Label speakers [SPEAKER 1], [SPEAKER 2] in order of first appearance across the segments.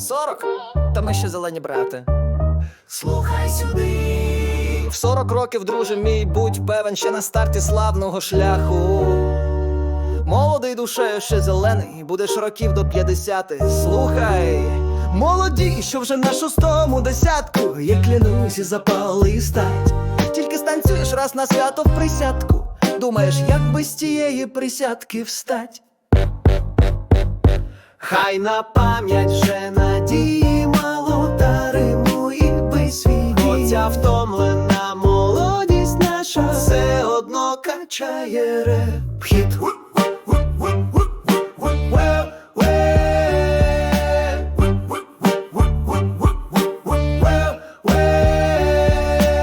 [SPEAKER 1] Сорок? Та ми ще зелені брати.
[SPEAKER 2] Слухай сюди,
[SPEAKER 1] В 40 років, друже мій, будь певен, ще на старті славного шляху. Молодий душею ще зелений, будеш років до 50. Слухай, молоді, що вже на шостому десятку, я клянусь і запали стать. Тільки станцюєш раз на свято в присядку. Думаєш, як би з тієї присядки встать? Хай на пам'ять вже надії мало та римує би свій Хоча втомлена молодість наша все одно качає реп. Хіт.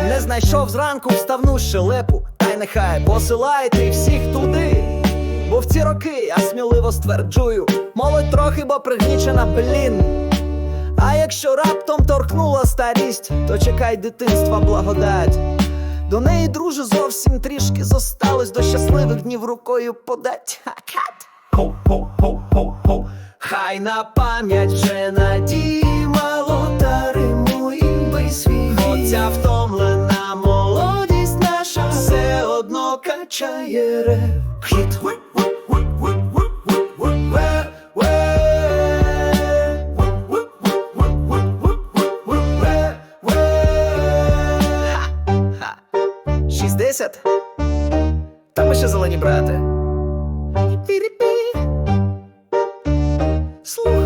[SPEAKER 1] Не знайшов зранку вставну щелепу, та й нехай посилайте всіх туди. Бо в ці роки я сміливо стверджую, молодь трохи, бо пригнічена, блін. А якщо раптом торкнула старість, то чекай дитинства благодать. До неї, друже, зовсім трішки зосталось до щасливих днів рукою подать. Хо-хо-хо-хо-хо. Хай на пам'ять вже надії мало та римує би свій Хоча втомлена молодість наша все одно качає Хіт Шістдесят? Та ми ще зелені брати. Слухай.